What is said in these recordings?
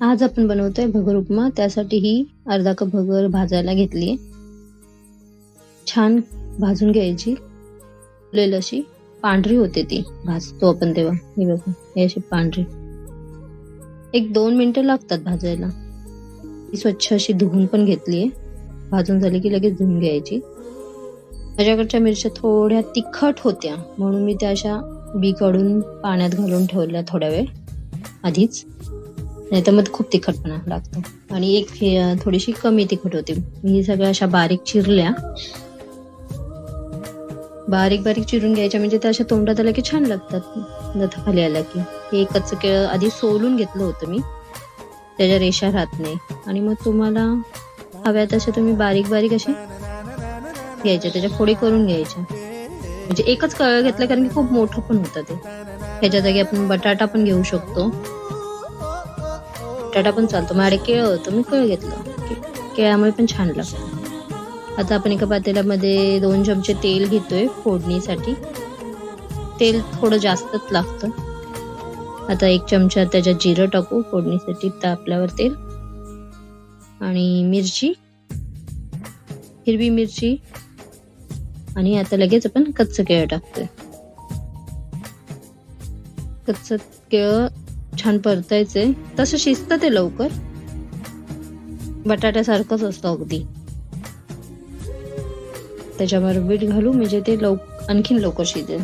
आज आपण बनवतोय भगर उपमा. त्यासाठी ही अर्धा कप भगर भाजायला घेतली छान भाजून घ्यायची. फुलेल अशी पांढरी होते ती. भाजतो आपण तेव्हा. हे बघू हे अशी पांढरी. एक दोन मिनिटं लागतात भाजायला. ती स्वच्छ अशी धुवून पण घेतली आहे भाजून झाली की लगेच धुवून घ्यायची. माझ्याकडच्या मिरच्या थोड्या तिखट होत्या. म्हणून मी त्या अशा बी काढून पाण्यात घालून ठेवल्या थोड्या वेळ. आधीच. नाही तर मग खूप तिखटपणा लागतो. आणि एक थोडीशी कमी तिखट होती. मी सगळ्या अशा बारीक चिरल्या. बारीक बारीक चिरून घ्यायच्या म्हणजे त्या अशा तोंडात आल्या की छान लागतात. खाली आल्या की. हे एकच केळ आधी सोलून घेतलं होतं मी. त्याच्या रेषा राहत नाही. आणि मग तुम्हाला हव्या तशा तुम्ही बारीक बारीक असे घ्यायच्या. त्याच्या फोडी करून घ्यायच्या. म्हणजे एकच कळ घेतलं कारण की खूप मोठं पण होतं ते. ह्याच्या जागी आपण बटाटा पण घेऊ शकतो. बटाटा पण चालतो. माझ्याकडे केळ होतं मी केळ घेतलं. केळ्यामुळे पण छान लागतं आता आपण एका पातेल्यामध्ये दोन चमचे तेल घेतोय फोडणीसाठी. तेल थोडं जास्तच लागतं. आता एक चमचा त्याच्यात जिरं टाकू फोडणीसाठी तापल्यावर तेल. आणि मिरची. हिरवी मिरची. आणि आता लगेच आपण कच्चं केळं टाकतोय. कच्चं केळं छान परतायचे तसं शिजतं ते लवकर. बटाट्यासारखंच असतं अगदी. त्याच्यावर मीठ घालू म्हणजे ते लव आणखीन लवकर शिजेल.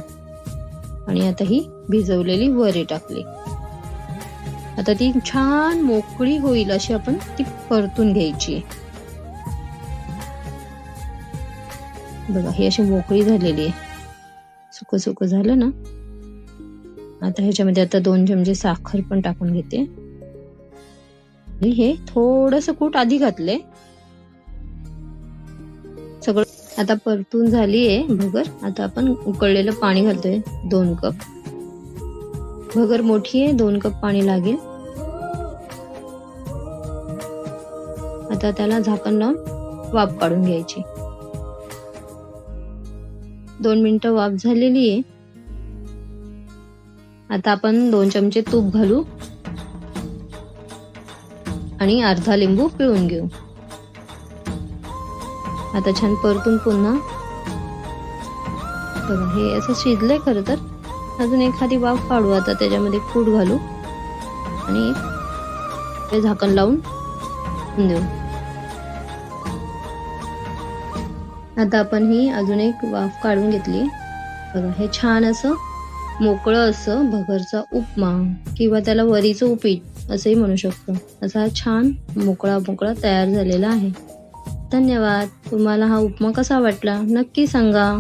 आणि आता ही भिजवलेली वरी टाकली. आता ती छान मोकळी होईल अशी आपण ती परतून घ्यायची. बघा ही अशी मोकळी झालेली आहे. सुक सुक झालं ना? आता ह्याच्यामध्ये आता दोन चमचे साखर पण टाकून घेते. आणि हे थोडस कूट आधी घातले सगळं आता परतून झालीये भगर. आता आपण उकळलेलं पाणी घालतोय दोन कप. भगर मोठी आहे दोन कप पाणी लागेल. आता त्याला झाकण लावून वाफ काढून घ्यायची. दोन मिनिटं वाफ झालेली आहे आता आपण दोन चमचे तूप घालू. आणि अर्धा लिंबू पिळून घेऊ. आता छान परतून पुन्हा. बघा हे असं शिजलंय खरं तर. अजून एखादी वाफ काढू आता त्याच्यामध्ये कूट घालू. आणि ते झाकण लावून देऊ. आता आपण ही अजून एक वाफ काढून घेतली. बघा हे छान असं मोकळं असं भगरचा उपमा किंवा त्याला वरीचं उपीट असंही म्हणू शकतो. असा हा छान मोकळा मोकळा तयार झालेला आहे. धन्यवाद. तुम्हाला हा उपमा कसा वाटला? नक्की सांगा.